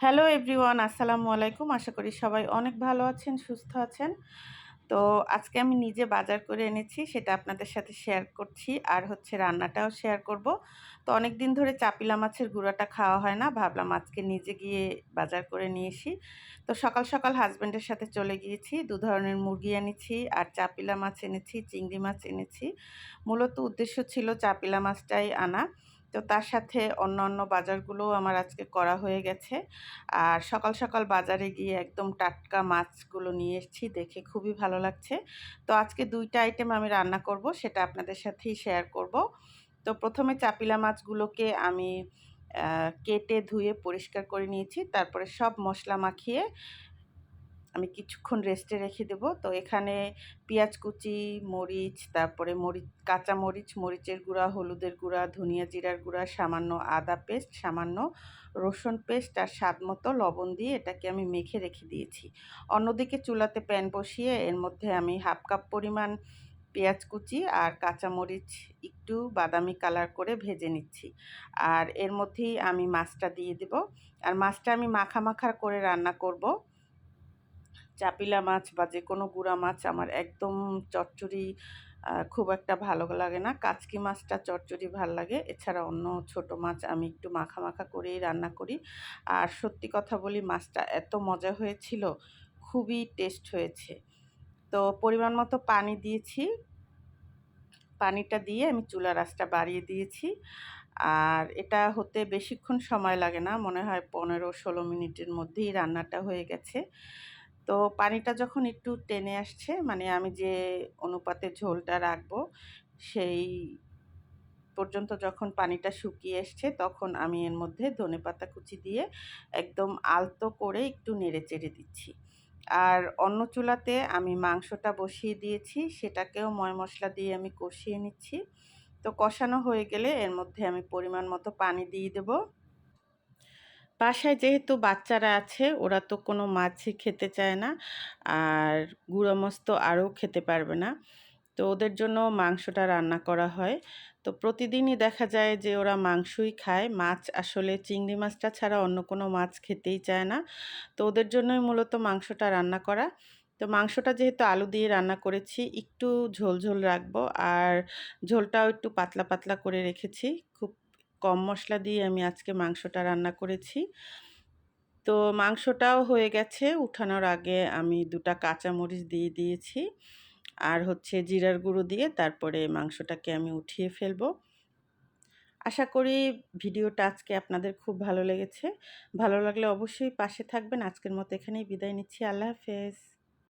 Hello everyone, আসসালামু আলাইকুম। আশা করি সবাই অনেক ভালো আছেন, সুস্থ আছেন। তো আজকে আমি নিজে বাজার করে এনেছি, সেটা আপনাদের সাথে শেয়ার করছি আর হচ্ছে রান্নাটাও শেয়ার করব। তো অনেক দিন ধরে চাপিলা মাছের গুঁড়াটা খাওয়া হয় না, ভাবলাম আজকে নিজে গিয়ে বাজার করে নিয়ে এসি। তো সকাল সকাল হাজব্যান্ডের সাথে চলে গিয়েছি, দু ধরনের মুরগি এনেছি আর চাপিলা মাছ এনেছি, চিংড়ি মাছ এনেছি। মূলত উদ্দেশ্য ছিল চাপিলা মাছটাই আনা। তো তার সাথে অন্য অন্য বাজারগুলোও আমার আজকে করা হয়ে গেছে। আর সকাল সকাল বাজারে গিয়ে একদম টাটকা মাছগুলো নিয়ে এসেছি, দেখে খুবই ভালো লাগছে। তো আজকে দুইটা আইটেম আমি রান্না করব, সেটা আপনাদের সাথেই শেয়ার করব। তো প্রথমে চাপিলা মাছগুলোকে আমি কেটে ধুয়ে পরিষ্কার করে নিয়েছি, তারপরে সব মশলা মাখিয়ে আমি কিছুক্ষণ রেস্টে রেখে দেব। তো এখানে পেঁয়াজ কুচি, মরিচ, তারপরে মরিচ, কাঁচা মরিচ, মরিচের গুঁড়া, হলুদের গুঁড়া, ধনিয়া জিরার গুঁড়া, সামান্য আদা পেস্ট, সামান্য রসুন পেস্ট আর স্বাদ মতো লবণ দিয়ে এটাকে আমি মেখে রেখে দিয়েছি। অন্যদিকে চুলাতে প্যান বসিয়ে এর মধ্যে আমি হাফ কাপ পরিমাণ পেঁয়াজ কুচি আর কাঁচামরিচ একটু বাদামি কালার করে ভেজে নিচ্ছি। আর এর মধ্যেই আমি মাছটা দিয়ে দেব। আর মাছটা আমি মাখা মাখা করে রান্না করব। চাপিলা মাছ বা যে কোনো গুঁড়া মাছ আমার একদম চচ্চড়ি খুব একটা ভালো লাগে না। কাচকি মাছটা চচ্চড়ি ভালো লাগে। এছাড়া অন্য ছোট মাছ আমি একটু মাখা মাখা করেই রান্না করি। আর সত্যি কথা বলি, মাছটা এত মজা হয়েছিল, খুবই টেস্ট হয়েছে। তো পরিমাণ মতো পানি দিয়েছি। পানিটা দিয়ে আমি চুলা রাসটা বাড়িয়ে দিয়েছি। আর এটা হতে বেশিক্ষণ সময় লাগে না। মনে হয় পনেরো ষোলো মিনিটের মধ্যেই রান্নাটা হয়ে গেছে। তো পানিটা যখন একটু টেনে আসছে মানে আমি যে অনুপাতে ঝোলটা রাখব, সেই পর্যন্ত যখন পানিটা শুকিয়ে এসছে, তখন আমি এর মধ্যে ধনে পাতা কুচি দিয়ে একদম আলতো করে একটু নেড়ে চেড়ে দিচ্ছি। আর অন্য চুলাতে আমি মাংসটা বসিয়ে দিয়েছি, সেটাকেও ময় মশলা দিয়ে আমি কষিয়ে নিচ্ছি। তো কষানো হয়ে গেলে এর মধ্যে আমি পরিমাণ মতো পানি দিয়ে দেবো। বাসায় যেহেতু বাচ্চারা আছে, ওরা তো কোনো মাছই খেতে চায় না। আর গুঁড়ো মাছ তো আরও খেতে পারবে না। তো ওদের জন্য মাংসটা রান্না করা হয়। তো প্রতিদিনই দেখা যায় যে ওরা মাংসই খায়। মাছ আসলে চিংড়ি মাছটা ছাড়া অন্য কোনো মাছ খেতেই চায় না। তো ওদের জন্যই মূলত মাংসটা রান্না করা। তো মাংসটা যেহেতু আলু দিয়ে রান্না করেছি, একটু ঝোল ঝোল রাখব। আর ঝোলটাও একটু পাতলা পাতলা করে রেখেছি। খুব কম মশলা দিয়ে আমি আজকে মাংসটা রান্না করেছি। তো মাংসটাও হয়ে গেছে। উঠানোর আগে আমি দুটা কাঁচামরিচ দিয়ে দিয়েছি। আর হচ্ছে জিরার গুঁড়ো দিয়ে তারপরে মাংসটাকে আমি উঠিয়ে ফেলব। আশা করি ভিডিওটা আজকে আপনাদের খুব ভালো লেগেছে। ভালো লাগলে অবশ্যই পাশে থাকবেন। আজকের মতো এখানেই বিদায় নিচ্ছি। আল্লাহ হাফেজ।